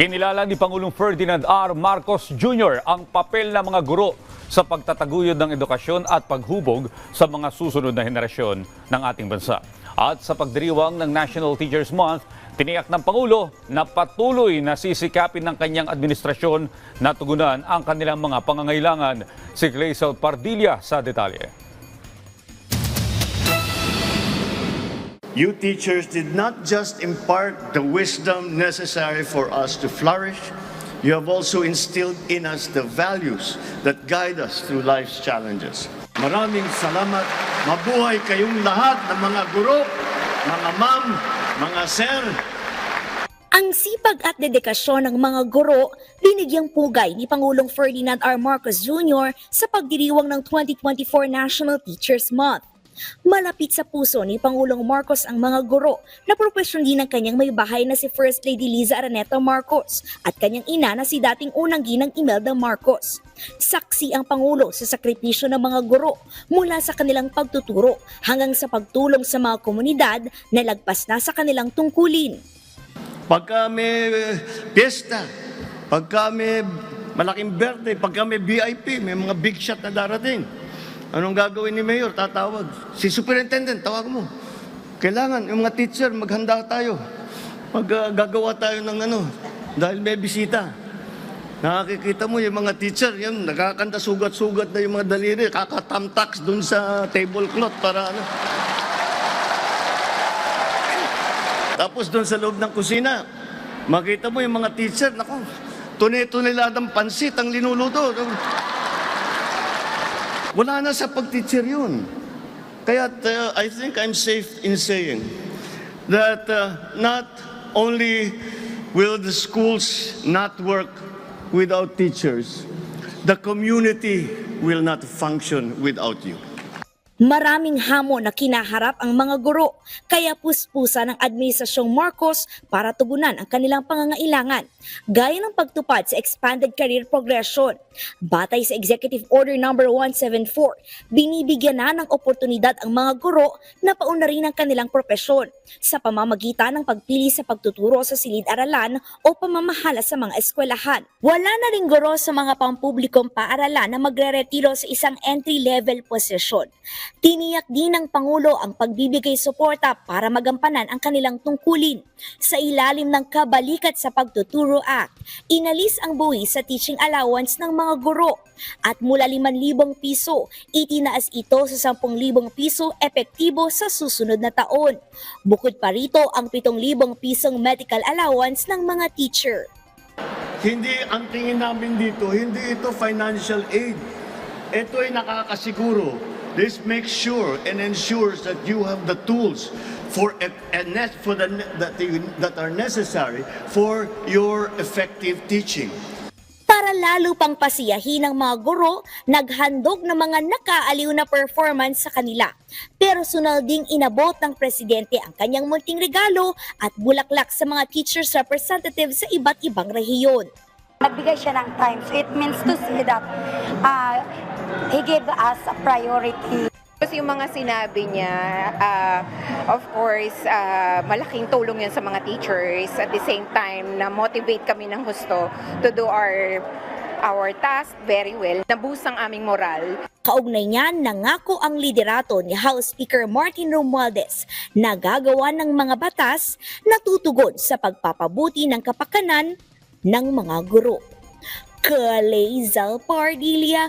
Kinilala ni Pangulong Ferdinand R. Marcos Jr. ang papel ng mga guro sa pagtataguyod ng edukasyon at paghubog sa mga susunod na henerasyon ng ating bansa. At sa pagdiriwang ng National Teachers Month, tiniyak ng Pangulo na patuloy na sisikapin ng kanyang administrasyon na tugunan ang kanilang mga pangangailangan. Si Glazel Pardilla sa detalye. You teachers did not just impart the wisdom necessary for us to flourish, you have also instilled in us the values that guide us through life's challenges. Maraming salamat. Mabuhay kayong lahat ng mga guro, mga ma'am, mga sir, Ang sipag at dedikasyon ng mga guro, binigyang pugay ni Pangulong Ferdinand R. Marcos Jr. sa pagdiriwang ng 2024 National Teachers Month. Malapit sa puso ni Pangulong Marcos ang mga guro na propesyon din ng kanyang may bahay na si First Lady Liza Araneta Marcos at kanyang ina na si dating unang ginang Imelda Marcos. Saksi ang Pangulo sa sakripisyo ng mga guro mula sa kanilang pagtuturo hanggang sa pagtulong sa mga komunidad na lagpas na sa kanilang tungkulin. pagka may eh, piyesta, pagka may malaking birthday, pagka may VIP, may mga big shot na darating. Anong gagawin ni Mayor? Tatawag. Si Superintendent, tawag mo. Kailangan, yung mga teacher, maghanda tayo. Mag, ah, gagawa tayo ng ano, dahil may bisita. Nakakikita mo yung mga teacher, yun, nakakanda sugat-sugat na yung mga daliri, kakatamtax dun sa tablecloth para ano. Tapos doon sa loob ng kusina, makita mo yung mga teacher, nako, tune-tuneladang pansit ang linuluto. Wala na sa pag-teacher yun. Kaya uh, I think I'm safe in saying that uh, not only will the schools not work without teachers, the community will not function without you. Maraming hamon na kinaharap ang mga guro, kaya puspusa ng Administrasyong Marcos para tugunan ang kanilang pangangailangan, gaya ng pagtupad sa Expanded Career Progression. Batay sa Executive Order No. 174, binibigyan na ng oportunidad ang mga guro na paunlarin ang kanilang propesyon sa pamamagitan ng pagpili sa pagtuturo sa silid-aralan o pamamahala sa mga eskwelahan. Wala na rin guro sa mga pampublikong paaralan na magre-retiro sa isang entry-level posisyon. Tiniyak din ng Pangulo ang pagbibigay suporta para magampanan ang kanilang tungkulin. Sa ilalim ng Kabalikat sa Pagtuturo Act, inalis ang buwis sa teaching allowance ng mga guro at mula 5,000 piso, itinaas ito sa 10,000 piso epektibo sa susunod na taon. Bukod pa rito ang 7,000 pisong medical allowance ng mga teacher. Hindi, ang tingin namin dito, hindi ito financial aid. Ito ay nakakasiguro. This makes sure and ensures that you have the tools for a, a net for the that, you- that are necessary for your effective teaching. Para lalo pang pasiyahin ng mga guro, naghandog ng mga nakaaliw na performance sa kanila. Personal ding inabot ng presidente ang kanyang munting regalo at bulaklak sa mga teachers representatives sa iba't ibang rehiyon. Nagbigay siya ng time. So it means to say that uh, he gave us a priority. Tapos yung mga sinabi niya, ah, of course, ah, malaking tulong yun sa mga teachers. At the same time, na-motivate kami ng gusto to do our our task very well. Naboost ang aming moral. Kaugnay niyan, nangako ang liderato ni House Speaker Martin Romualdez na gagawa ng mga batas na tutugon sa pagpapabuti ng kapakanan ng mga guro. Kalezal Pardilia